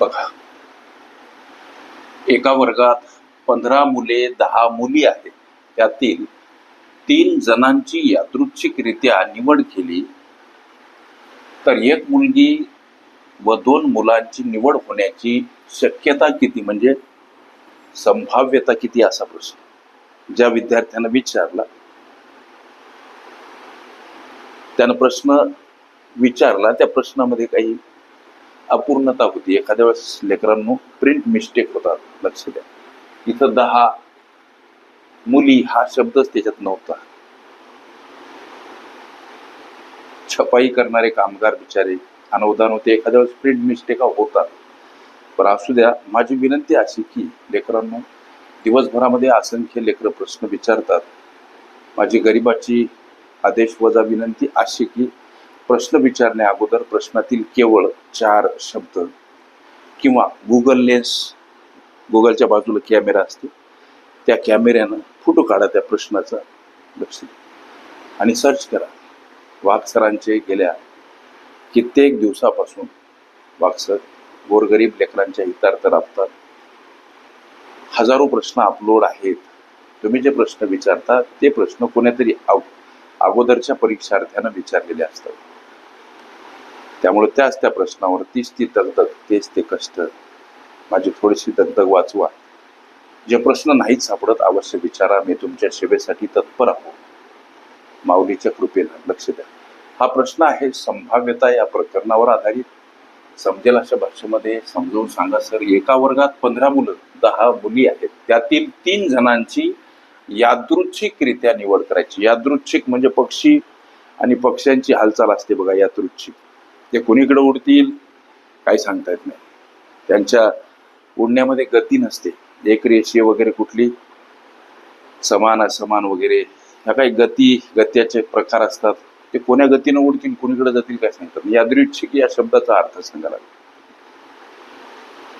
बघा. एका वर्गात पंधरा मुले दहा मुली आहेत. त्यातील तीन जणांची यादृच्छिकरित्या निवड केली. तर एक मुलगी व दोन मुलांची निवड होण्याची शक्यता किती? म्हणजे संभाव्यता किती? असा प्रश्न. ज्या विद्यार्थ्यानं विचारला. त्यानं प्रश्न विचारला. त्या प्रश्नामध्ये काही अपूर्णता होती. एखाद्या वेळेस लेकरांनो प्रिंट मिस्टेक होतात लक्ष द्या. इथं दहा मुली हा शब्दच त्याच्यात नव्हता. छपाई करणारे कामगार बिचारे अनवधान होते. एखाद्या वेळेस प्रिंट मिस्टेका होतात पण असू द्या माझी विनंती अशी की लेकरांनो दिवसभरामध्ये असंख्य लेकरं प्रश्न विचारतात. माझी गरिबाची आदेश वजा विनंती अशी की प्रश्न विचारण्या अगोदर प्रश्नातील केवळ चार शब्द किंवा गुगल लेन्स गुगलच्या बाजूला कॅमेरा असतो. त्या कॅमेऱ्यानं फोटो काढा त्या प्रश्नाचा. लक्ष आणि सर्च करा. वाघसरांचे गेल्या कित्येक दिवसापासून वाघसर गोरगरीब लेकरांच्या हितार्थ राबतात. हजारो प्रश्न अपलोड आहेत. तुम्ही जे प्रश्न विचारता ते प्रश्न कोणीतरी अगोदरच्या परीक्षार्थ्यांना विचारलेले असतात. त्यामुळे त्याच त्या प्रश्नावर तीच ती दगदग तेच ते कष्ट. माझी थोडीशी दगदग वाचवा. जे प्रश्न नाहीच सापडत अवश्य विचारा. मी तुमच्या सेवेसाठी तत्पर आहो. माऊलीच्या कृपेला लक्ष द्या. हा प्रश्न आहे संभाव्यता या प्रकरणावर आधारित. समजेल अशा भाषेमध्ये समजावून सांगा सर एका वर्गात पंधरा मुलं दहा मुली आहेत. त्यातील तीन जणांची यादृच्छिकरित्या निवड करायची. यादृच्छिक म्हणजे पक्षी आणि पक्ष्यांची हालचाल असते बघा यादृच्छिक. ते कोणीकडे उडतील काही सांगता येत नाही. त्यांच्या उडण्यामध्ये गती नसते. एक रेषीय वगैरे कुठली समान असमान वगैरे ह्या काही गती गत्याचे प्रकार असतात. ते कोण्या गतीनं उडतील कोणीकडे जातील काय सांगतात यादृच्छिक या शब्दाचा अर्थ सांगायला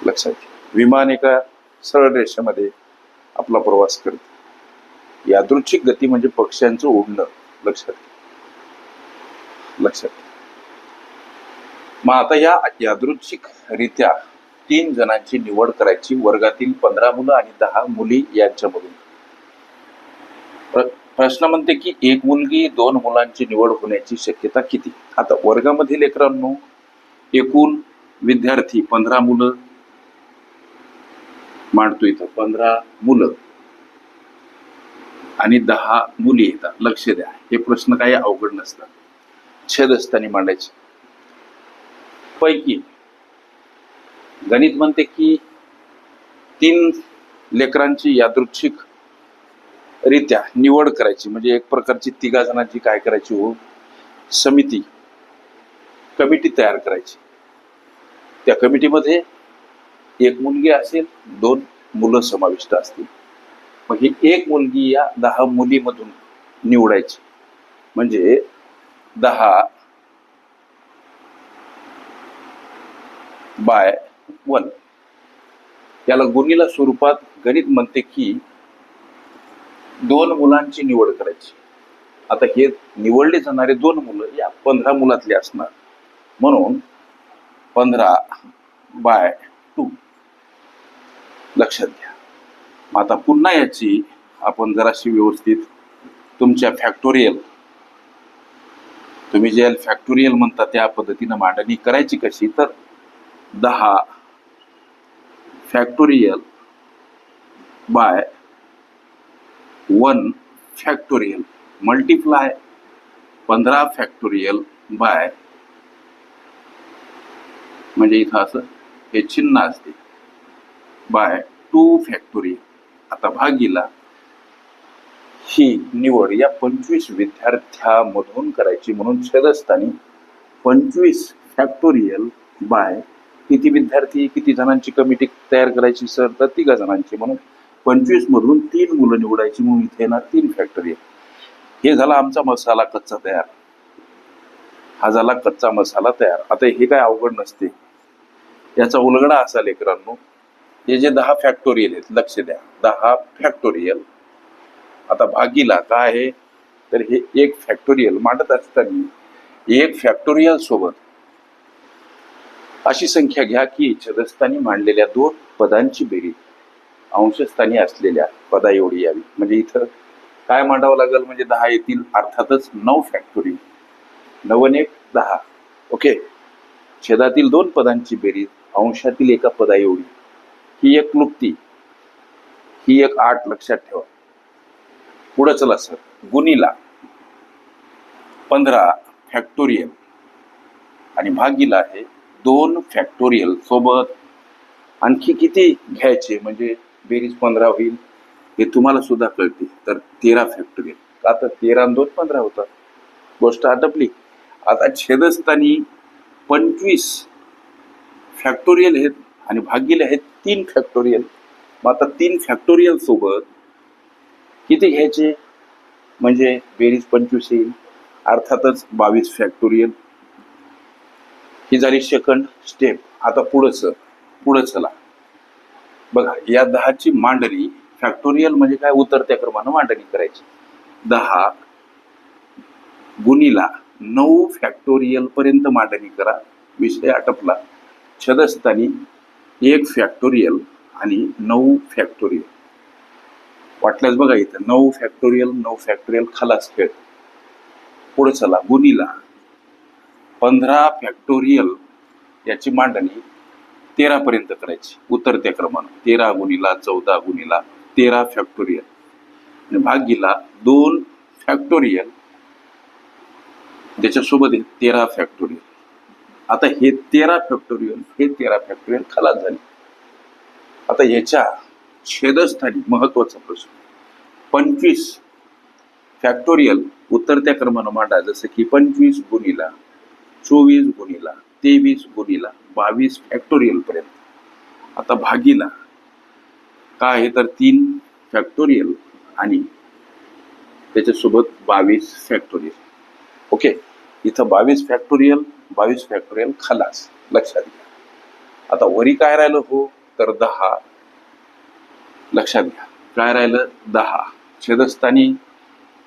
लक्षात घ्या. विमान एका सरळ रेषेमध्ये आपला प्रवास करते. यादृच्छिक गती म्हणजे पक्ष्यांचं उडणं. लक्षात घ्या. लक्षात मग आता या यादृच्छिक रित्या तीन जणांची निवड करायची. वर्गातील पंधरा मुलं आणि दहा मुली यांच्यामधून. प्र- प्रश्न म्हणते की एक मुलगी दोन मुलांची निवड होण्याची शक्यता किती? आता वर्गामधील लेकरांनो एकूण विद्यार्थी पंधरा मुलं मांडतो इथं. पंधरा मुलं आणि दहा मुली येतात लक्ष द्या. हे प्रश्न काही अवघड नसतात. छेद असताना मांडायचे. पैकी. गणित म्हणते की तीन लेकरांची यादृच्छिक रित्या निवड करायची. म्हणजे एक प्रकारची तिघा जणांची काय करायची हो? समिती कमिटी तयार करायची. त्या कमिटीमध्ये एक मुलगी असेल दोन मुलं समाविष्ट असतील. मग ही एक मुलगी या दहा मुलीमधून निवडायची. म्हणजे दहा बाय वन. याला गुणीला स्वरूपात गणित म्हणते की दोन मुलांची निवड करायची. आता हे निवडले जाणारे दोन मुलं या पंधरा मुलातले असणार. म्हणून पंधरा बाय टू. लक्षात घ्या. मग आता पुन्हा याची आपण जराशी व्यवस्थित तुमच्या फॅक्टोरियल तुम्ही जे फॅक्टोरियल म्हणता त्या पद्धतीनं मांडणी करायची कशी तर दहा factorial by one factorial multiply पंधरा फॅक्टोरियल बाय म्हणजे इथं असं हे चिन्ह असते. बाय टू फॅक्टोरियल आता भागीला ही निवड या पंचवीस विद्यार्थ्यामधून करायची म्हणून छेदस्थानी पंचवीस फॅक्टोरियल बाय किती विद्यार्थी किती जणांची कमिटी तयार करायची सर तर तिघा जणांची. म्हणून पंचवीस मधून तीन मुलं निवडायची म्हणून इथे येणार तीन फॅक्टोरियल हे झाला आमचा मसाला कच्चा तयार. हा झाला कच्चा मसाला तयार. आता हे काय अवघड नसते. याचा उलगडा असा लेकरांनो हे जे दहा फॅक्टोरियल आहेत लक्ष द्या. दहा फॅक्टोरियल आता भागीला काय आहे? तर हे एक फॅक्टोरियल मांडत असताना एक फॅक्टोरियल सोबत अशी संख्या घ्या की छदस्थानी मांडलेल्या दोन पदांची बेरीज अंशस्थानी असलेल्या पदा एवढी यावी. म्हणजे इथं काय मांडावं लागेल? म्हणजे दहा येतील अर्थातच नऊ फॅक्टोरी नवन एक दहा. ओके छेदातील दोन पदांची बेरीज अंशातील एका पदा एवढी. ही एक क्लुप्ती ही एक आठ लक्षात ठेवा. पुढं चला सर गुणीला पंधरा फॅक्टोरियल आणि भागीला आहे दोन फॅक्टोरियल सोबत आणखी किती घ्यायचे? म्हणजे बेरीज पंधरा होईल हे तुम्हाला सुद्धा कळते. तर तेरा फॅक्टोरियल आता तेरा दोन पंधरा होतात. गोष्ट आटपली. आता छेदस्थानी पंचवीस फॅक्टोरियल आहेत आणि भागीले आहेत तीन फॅक्टोरियल मग आता तीन फॅक्टोरियल सोबत किती घ्यायचे? म्हणजे बेरीज पंचवीस येईल. अर्थातच बावीस फॅक्टोरियल ही झाली सेकंड स्टेप आता पुढं चल पुढं चला बघा या दहाची मांडणी फॅक्टोरियल म्हणजे काय? उतरत्या क्रमानं मांडणी करायची. दहा गुणीला नऊ फॅक्टोरियल पर्यंत मांडणी करा. विषय आटपला. छदस्थानी एक फॅक्टोरियल आणि नऊ फॅक्टोरियल वाटल्यास बघा इथं नऊ फॅक्टोरियल नऊ फॅक्टोरियल खलास खेळ. पुढे चला गुणीला पंधरा फॅक्टोरियल याची मांडणी तेरापर्यंत करायची. उतरत्या क्रमानं. तेरा गुणीला चौदा गुणीला तेरा फॅक्टोरियल आणि भागीला दोन फॅक्टोरियल त्याच्यासोबत आहे तेरा फॅक्टोरियल आता हे तेरा फॅक्टोरियल हे तेरा फॅक्टोरियल खलास झाले. आता ह्याच्या छेदस्थानी महत्त्वाचा प्रश्न. पंचवीस फॅक्टोरियल उतरत्या क्रमानं मांडा. जसं की पंचवीस गुणीला चोवीस गुणीला तेवीस गुणीला बावीस फॅक्टोरियल पर्यंत आता भागीला. काय आहे? तर तीन फॅक्टोरियल आणि त्याच्यासोबत बावीस फॅक्टोरियल ओके इथं बावीस फॅक्टोरियल बावीस फॅक्टोरियल खलास. लक्षात घ्या. आता वरी काय राहिलं? हो तर दहा. लक्षात घ्या. काय राहिलं? दहा. छेदस्थानी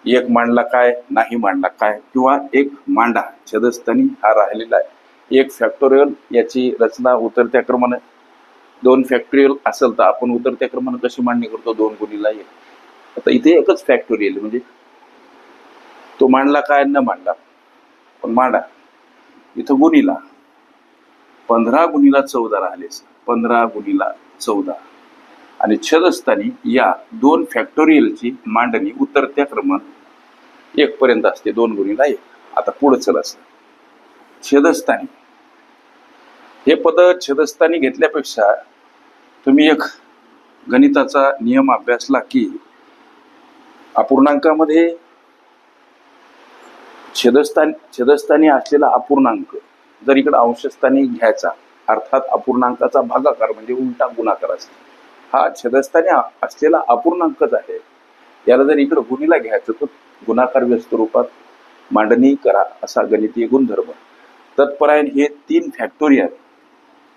एक मांडला काय नाही मांडला काय किंवा एक मांडा छेदस्थानी हा राहिलेला आहे. एक फॅक्टोरियल याची रचना उतरत्या क्रमानं दोन फॅक्टोरियल असेल तर आपण उतरत्या क्रमानं कशी मांडणी करतो? दोन गुणीला एक. आता इथे एकच फॅक्टोरियल म्हणजे तो मांडला काय न मांडला पण मांडा. इथं गुणीला पंधरा गुणीला चौदा राहिले पंधरा गुणीला चौदा. आणि छदस्थानी या दोन फॅक्टोरियलची मांडणी उतरत्या क्रमांक एक पर्यंत असते दोन गुणीला एक. आता पुढं चल असं. छेदस्थानी. हे पद छेदस्थानी घेतल्यापेक्षा तुम्ही एक गणिताचा नियम अभ्यासला की अपूर्णांकामध्ये छेदस्थान छेदस्थानी असलेला अपूर्णांक जर इकडे अंशस्थानी घ्यायचा अर्थात अपूर्णांकाचा भागाकार म्हणजे उलटा गुणाकार असतो. हा छेदस्थानी असलेला अपूर्णांकच आहे याला जर इकडे गुणीला घ्यायचं तर गुणाकार व्यस्त रूपात मांडणी करा असा गणितीय गुणधर्म. तत्परायण हे तीन फॅक्टोरियल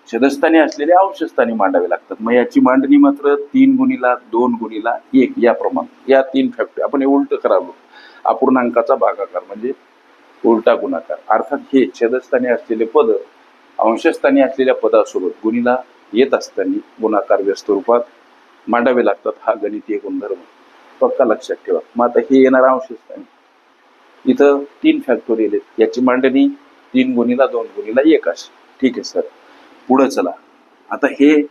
छेदस्थानी असलेले अंशस्थानी मांडावे लागतात. मग याची मांडणी मात्र तीन गुणीला दोन गुणीला एक या प्रमाण या तीन फॅक्टरी आपण हे उलट करावं. अपूर्णांकाचा भागाकार म्हणजे उलटा गुणाकार. अर्थात हे छेदस्थानी असलेले पद अंशस्थानी असलेल्या पदासोबत गुणीला येत असताना गुणाकार व्यस्त रूपात मांडावे लागतात हा गणितीय गुणधर्म. पक्का लक्षात ठेवा. मग आता हे येणार अंशस्थानी इथं तीन फॅक्टोरियल आहेत. याची मांडणी तीन गुणीला दोन गुणीला एक अशी. ठीक आहे सर. पुढं चला. आता हे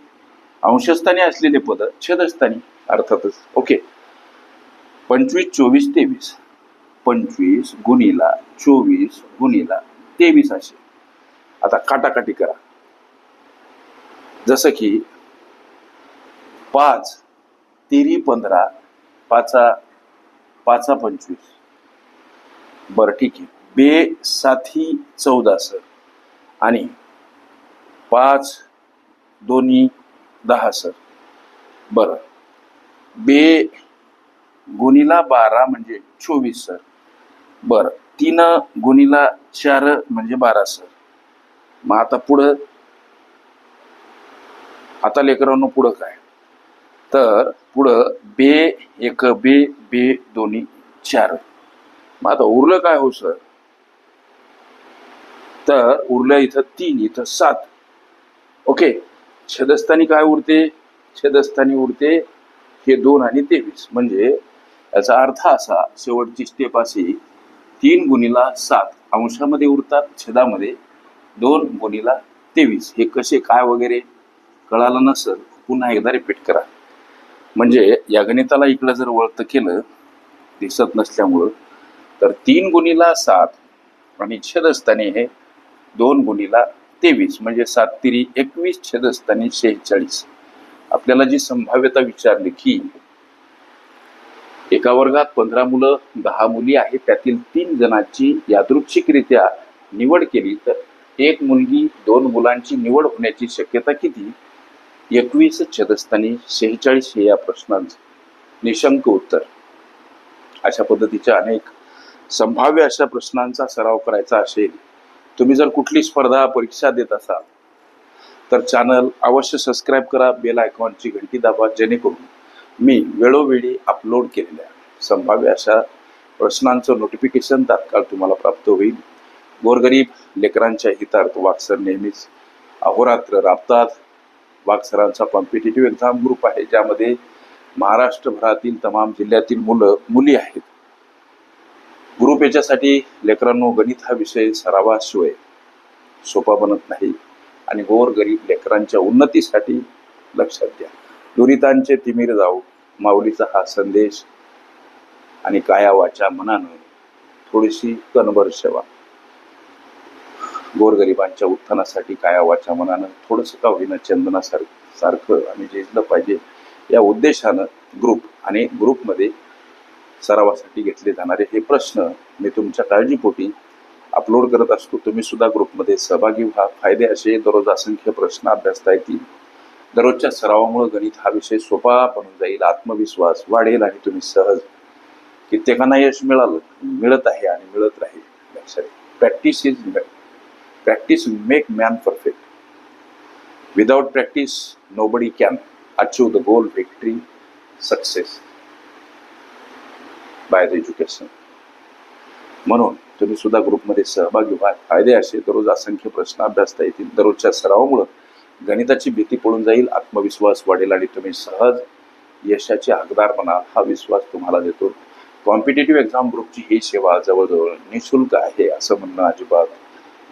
अंशस्थानी असलेले पद छेदस्थानी अर्थातच. ओके. पंचवीस चोवीस तेवीस. पंचवीस गुणीला चोवीस गुणीला तेवीस असे. आता काटाकाटी करा. जसं की पाच तेरी पंधरा पाचा पाचा पंचवीस. बरं ठीक आहे. बे साथी चौदा सर. आणि पाच दोन्ही दहा सर. बरं. बे गुणीला बारा म्हणजे चोवीस सर. बरं. तीन गुणीला चार म्हणजे बारा सर. मग आता पुढं आता लेकरांनो पुढं काय? तर पुढं बे एक बे बे दोन्ही चार. मग आता उरलं काय हो सर? तर उरलं इथं तीन इथं सात. ओके? छेदस्थानी काय उरते? छेदस्थानी उरते हे दोन आणि तेवीस. म्हणजे याचा अर्थ असा शेवटची स्टेप अशी तीन गुणीला सात अंशामध्ये उरतात छेदामध्ये दोन गुणीला तेवीस. हे कसे काय वगैरे? कळालं नसेल पुन्हा एकदा रिपीट करा. म्हणजे या गणिताला इकडं जर वळतं केलं दिसत नसल्यामुळं तर तीन गुणीला सात आणि छेदस्थानी हे दोन गुणीला तेवीस म्हणजे सात तिरी एकवीस छेदस्थानी शेहेचाळीस. आपल्याला जी संभाव्यता विचारली की एका वर्गात पंधरा मुलं दहा मुली आहेत त्यातील तीन जणांची यादृच्छिकरित्या निवड केली तर एक मुलगी दोन मुलांची निवड होण्याची शक्यता किती? एकवीस छेदस्थानी शेहेचाळीस हे या प्रश्नांचं निशंक उत्तर. अशा पद्धतीच्या अनेक संभाव्य अशा प्रश्नांचा सराव करायचा असेल तुम्ही जर कुठली स्पर्धा परीक्षा देत असाल तर चॅनल अवश्य सबस्क्राईब करा बेल आयकॉनची घंटी दाबा जेणेकरून मी वेळोवेळी अपलोड केलेल्या संभाव्य अशा प्रश्नांचं नोटिफिकेशन तात्काळ तुम्हाला प्राप्त होईल. गोरगरीब लेकरांच्या हितार्थ वाक्सर नेहमीच अहोरात्र राबतात. वाघसरांचा कॉम्पिटेटिव्ह एक्झाम ग्रुप आहे ज्यामध्ये महाराष्ट्रभरातील तमाम जिल्ह्यातील मुलं मुली आहेत. ग्रुप याच्यासाठी लेकरांनो गणित हा विषय सरावाशिवाय सोपा बनत नाही. आणि गोर गरीब लेकरांच्या उन्नतीसाठी लक्षात द्या दुरितांचे तिमीर जाऊ माऊलीचा हा संदेश आणि कायावाच्या मनानं थोडीशी कनवर सेवा. गोरगरिबांच्या उत्थानासाठी कायावाच्या मनानं थोडंसं का होईना चंदनासारखं सारखं आम्ही झेजलं पाहिजे या उद्देशानं ग्रुप आणि ग्रुपमध्ये सरावासाठी घेतले जाणारे हे प्रश्न मी तुमच्या काळजीपोटी अपलोड करत असतो. तुम्ही सुद्धा ग्रुपमध्ये सहभागी व्हा. फायदे असे दररोज असंख्य प्रश्न अभ्यासता येतील. दररोजच्या सरावामुळे गणित हा विषय सोपा बनून जाईल. आत्मविश्वास वाढेल आणि तुम्ही सहज कित्येकांना यश मिळालं मिळत आहे आणि मिळत राहील. लक्षात practice is practice make man perfect without practice nobody can achieve the goal victory success by the education म्हणून तुम्ही सुद्धा ग्रुपमध्ये सहभागी व्हा. फायदे असे दररोज असंख्य प्रश्न अभ्यासता येतील. दररोजच्या सरावामुळं गणिताची भीती पडून जाईल आत्मविश्वास वाढेल आणि तुम्ही सहज यशाचे हकदार बनाल हा विश्वास तुम्हाला देतो. कॉम्पिटेटिव्ह एक्झाम ग्रुपची ही सेवा जवळजवळ निशुल्क आहे असं म्हणणं अजिबात